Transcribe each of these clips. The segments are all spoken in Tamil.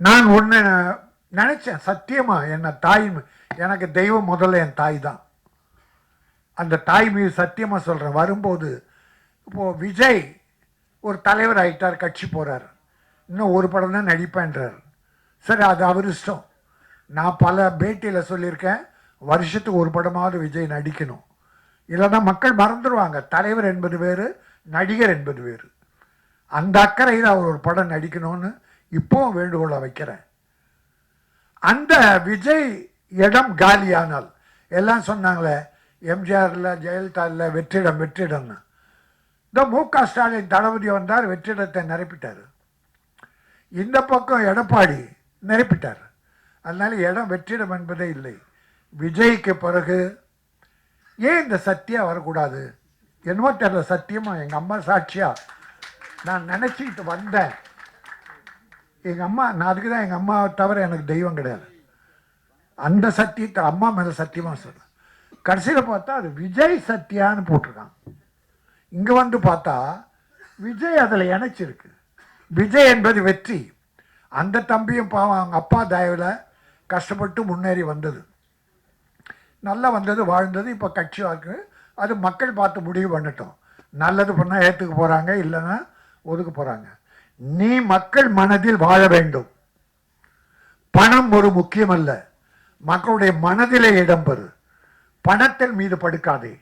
நான் ஒன்று நினச்சேன் சத்தியமாக என்ன தாய் எனக்கு தெய்வம் முதல்ல என் தாய் தான். அந்த தாய் மீது சத்தியமாக சொல்கிறேன் வரும்போது இப்போது விஜய் ஒரு தலைவர் ஆகிட்டார் கட்சி போகிறார் இன்னும் ஒரு படம் தான் நடிப்பேன்றார். சரி அது அவர் இஷ்டம். நான் பல பேட்டியில் சொல்லியிருக்கேன் வருஷத்துக்கு ஒரு படமாவது விஜய் நடிக்கணும். இல்லைன்னா மக்கள் மறந்துடுவாங்க. தலைவர் என்பது வேறு நடிகர் என்பது வேறு. அந்த அக்கறையில் அவர் ஒரு படம் நடிக்கணும்னு இப்போவும் வேண்டுகோளை வைக்கிறேன். அந்த விஜய் இடம் காலியானால் எல்லாம் சொன்னாங்களே எம்ஜிஆரில் ஜெயலலிதா இல்லை வெற்றிடம் வெற்றிடம்னு. இந்த மு க ஸ்டாலின் தளபதி வந்தார் வெற்றிடத்தை நிரப்பிட்டார். இந்த பக்கம் எடப்பாடி நிரப்பிட்டார். அதனால் இடம் வெற்றிடம் என்பதே இல்லை. விஜய்க்கு பிறகு ஏன் இந்த சத்தியா வரக்கூடாது? என்னமோ தெரியல சத்தியமாக எங்கள் அம்மா சாட்சியாக நான் நினச்சிக்கிட்டு வந்தேன். எங்கள் அம்மா நான் அதுக்கு தான் எங்கள் அம்மாவை தவிர எனக்கு தெய்வம் கிடையாது. அந்த சத்தியத்தை அம்மா மேலே சத்தியமாக சொல்கிறேன் கடைசியில் பார்த்தா அது விஜய் சத்யான்னு போட்டிருக்கான். இங்கே வந்து பார்த்தா விஜய் அதில் இணைச்சிருக்கு. விஜய் என்பது வெற்றி. அந்த தம்பியும் பாவம் அவங்க அப்பா தயவில் கஷ்டப்பட்டு முன்னேறி வந்தது. நல்லா வந்தது வாழ்ந்தது இப்போ கட்சி வாக்கு அது மக்கள் பார்த்து முடிவு பண்ணட்டும். நல்லது பண்ணால் ஏற்றுக்க போகிறாங்க இல்லைன்னா ஒதுக்க போகிறாங்க நீ மக்கள் மனதில் வாழ வேண்டும். பணம் ஒரு முக்கியமல்ல. மக்களுடைய மனதிலே இடம்பெறு பணத்தின் மீது படுக்காதே.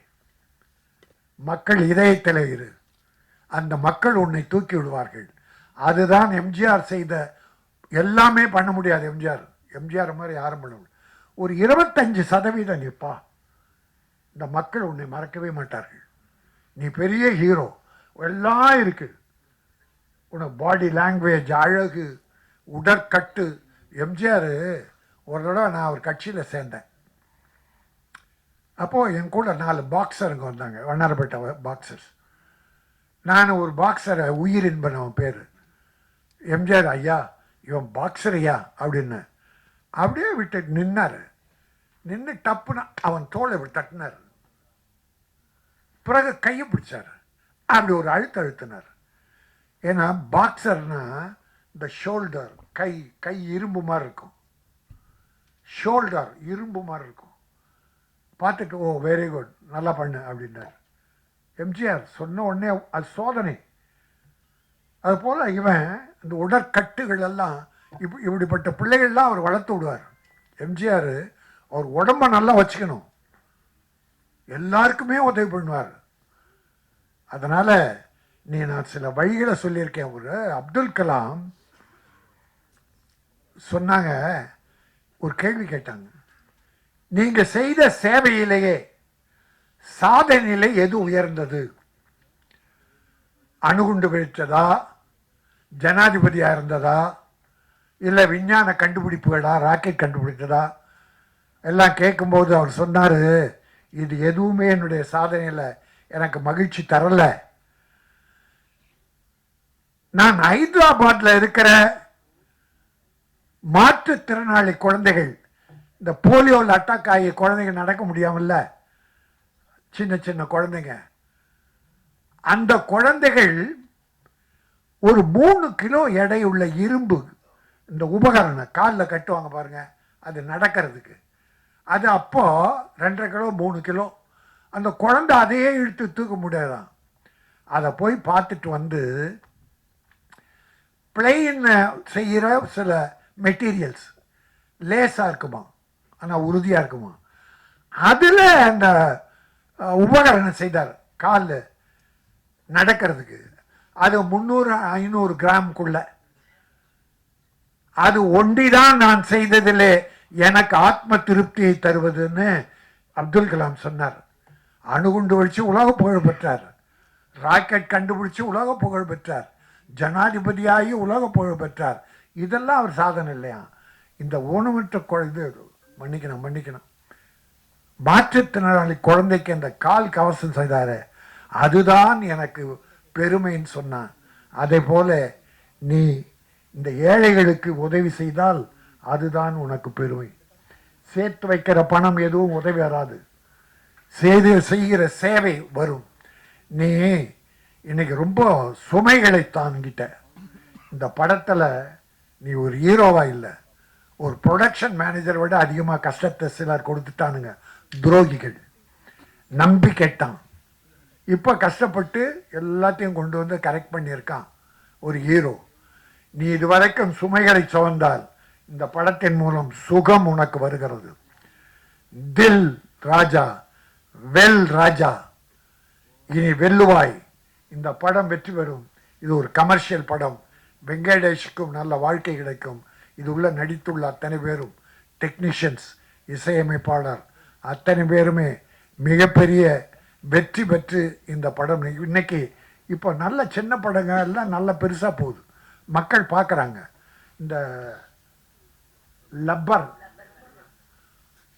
மக்கள் இதயத்தில் இரு. அந்த மக்கள் உன்னை தூக்கி விடுவார்கள். அதுதான் எம்ஜிஆர் செய்த எல்லாமே பண்ண முடியாது எம்ஜிஆர். எம்ஜிஆர் மாதிரி யாரும் பண்ண ஒரு இருபத்தஞ்சு சதவீதம் நிற்பா இந்த மக்கள் உன்னை மறக்கவே மாட்டார்கள். நீ பெரிய ஹீரோ எல்லாம் இருக்குது உனக்கு பாடி லாங்குவேஜ் அழகு உடற்கட்டு. எம்ஜிஆர் ஒரு தடவை நான் ஒரு கட்சியில் சேர்ந்தேன். அப்போது என் கூட நாலு பாக்ஸருங்க வந்தாங்க வண்ணாரப்பேட்டை பாக்ஸர்ஸ் நான் ஒரு பாக்ஸரை உயிரின்பன் அவன் பேர். எம்ஜிஆர் ஐயா இவன் பாக்ஸர் ஐயா அப்படின்னு. அப்படியே விட்டு நின்னார். நின்று டப்புன்னு அவன் தோலை விட்டு தட்டினார். பிறகு கையை பிடிச்சார். அப்படி ஒரு அழுத்த அழுத்தினார். ஏன்னா பாக்ஸர்னா இந்த ஷோல்டர் கை கை இரும்பு மாதிரி இருக்கும். ஷோல்டர் இரும்பு மாதிரி இருக்கும். பார்த்துட்டு ஓ வெரி குட் நல்லா பண்ணு அப்படின்னார் எம்ஜிஆர் சொன்ன உடனே அது சோதனை. அது போல் இவன் இந்த உடற்கட்டுகள் எல்லாம் இப்ப இப்படிப்பட்ட பிள்ளைகள்லாம் அவர் வளர்த்து விடுவார். எம்ஜிஆர் அவர் உடம்ப நல்லா வச்சுக்கணும். எல்லாருக்குமே உதவி பண்ணுவார். அதனால் நீ நான் சில வழிகளை சொல்லியிருக்கேன் ஒரு. அப்துல் கலாம் சொன்னாங்க ஒரு கேள்வி கேட்டாங்க. நீங்கள் செய்த சேவையிலேயே சாதனையிலே எது உயர்ந்தது? அணுகுண்டு வெடித்ததா ஜனாதிபதியாக இருந்ததா? இல்லை விஞ்ஞான கண்டுபிடிப்புகளா? ராக்கெட் கண்டுபிடித்ததா? எல்லாம் கேட்கும்போது அவர் சொன்னார் இது எதுவுமே என்னுடைய சாதனையில் எனக்கு மகிழ்ச்சி தரலை. நான் ஹைதராபாத்தில் இருக்கிற மாற்றுத்திறனாளி குழந்தைகள் இந்த போலியோவில் அட்டாக் ஆகிய குழந்தைங்க நடக்க முடியாமல்ல. சின்ன சின்ன குழந்தைங்க. அந்த குழந்தைகள் ஒரு மூணு கிலோ எடை உள்ள இரும்பு இந்த உபகரணம் காலில் கட்டுவாங்க பாருங்க அது நடக்கிறதுக்கு. அது அப்போ ரெண்டரை கிலோ மூணு கிலோ. அந்த குழந்தை அதையே இழுத்து தூக்க முடியாதான். அதை போய் பார்த்துட்டு வந்து பிளெயின் செய்கிற சில மெட்டீரியல்ஸ் லேஸாக இருக்குமா? ஆனால் உறுதியாக இருக்குமா? அதில் அந்த உபகரணம் செய்தார். காலில் நடக்கிறதுக்கு. அது முந்நூறு ஐநூறு கிராம்குள்ள. அது ஒண்டிதான் நான் செய்ததிலே எனக்கு ஆத்ம திருப்தியை தருவதுன்னு அப்துல் கலாம் சொன்னார். அணுகுண்டு வச்சு உலக புகழ் பெற்றார். ராக்கெட் கண்டுபிடிச்சு உலக புகழ் பெற்றார். ஜனாதிபதியாகி உலக புகழ் பெற்றார். இதெல்லாம் அவர் சாதனை இல்லையா? இந்த ஊனமற்ற குழந்தை மன்னிக்கணும் மன்னிக்கணும். மாற்றுத்திறனாளி குழந்தைக்கு அந்த கால் கவசம் செய்தார அதுதான் எனக்கு பெருமைன்னு சொன்னான். அதே போல நீ இந்த ஏழைகளுக்கு உதவி செய்தால் அதுதான் உனக்கு பெருமை. சேர்த்து வைக்கிற பணம் எதுவும் உதவி வராது. செய்து செய்கிற சேவை வரும். நீ இன்னைக்கு ரொம்ப சுமைகளை தாங்கிட்ட. இந்த படத்தில் நீ ஒரு ஹீரோவா இல்லை. ஒரு ப்ரொடக்ஷன் மேனேஜரை விட அதிகமாக கஷ்டத்தை சிலர் கொடுத்துட்டானுங்க. துரோகிகள். நம்பி கேட்டான். இப்போ கஷ்டப்பட்டு எல்லாத்தையும் கொண்டு வந்து கரெக்ட் பண்ணியிருக்கான். ஒரு ஹீரோ. நீ இதுவரைக்கும் சுமைகளை சுமந்தால் இந்த படத்தின் மூலம் சுகம் உனக்கு வருகிறது. தில் ராஜா வெல் ராஜா. இனி வெல்லுவாய். இந்த படம் வெற்றி பெறும். இது ஒரு கமர்ஷியல் படம். வெங்கடேஷுக்கும் நல்ல வாழ்க்கை கிடைக்கும். இது உள்ள நடித்துள்ள அத்தனை பேரும் டெக்னீஷியன்ஸ் இசையமைப்பாளர். அத்தனை பேருமே மிகப்பெரிய வெற்றி பெற்று இந்த படம் இன்னைக்கு இப்போ நல்ல சின்ன படங்க எல்லாம் நல்ல பெருசாக போகுது. மக்கள் பார்க்குறாங்க. இந்த லப்பர்.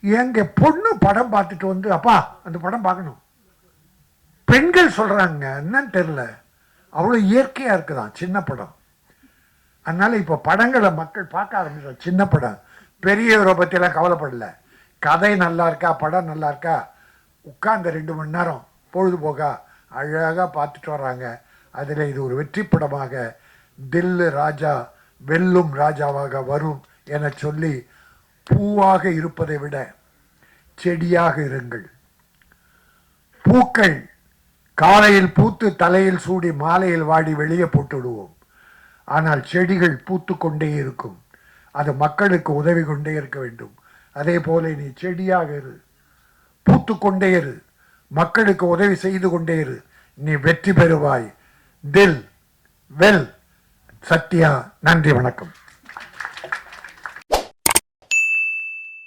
எங்கள் பொண்ணு படம் பார்த்துட்டு வந்து அப்பா அந்த படம் பார்க்கணும். பெண்கள் சொல்கிறாங்க என்னன்னு தெரில அவ்வளோ இயற்கையாக இருக்குதான் சின்ன படம். அதனால் இப்போ படங்களை மக்கள் பார்க்க ஆரம்பிச்சோம் சின்ன படம். பெரியவரை பற்றிலாம் கவலைப்படல. கதை நல்லா இருக்கா படம் நல்லா இருக்கா? உட்கார்ந்த ரெண்டு மணி நேரம் பொழுதுபோக்கா அழகாக பார்த்துட்டு வர்றாங்க. அதில் இது ஒரு வெற்றி படமாக தில்லு ராஜா வெல்லும் ராஜாவாக வரும் என சொல்லி பூவாக இருப்பதை விட செடியாக இருங்கள். பூக்கள் காலையில் பூத்து தலையில் சூடி மாலையில் வாடி வெளியே போட்டுவிடுவோம். ஆனால் செடிகள் பூத்து கொண்டே இருக்கும். அது மக்களுக்கு உதவி கொண்டே இருக்க வேண்டும். அதே போல நீ செடியாக இரு. பூத்து கொண்டே இரு. மக்களுக்கு உதவி செய்து கொண்டே இரு. நீ வெற்றி பெறுவாய். தில் வெல். சத்யா நன்றி வணக்கம்.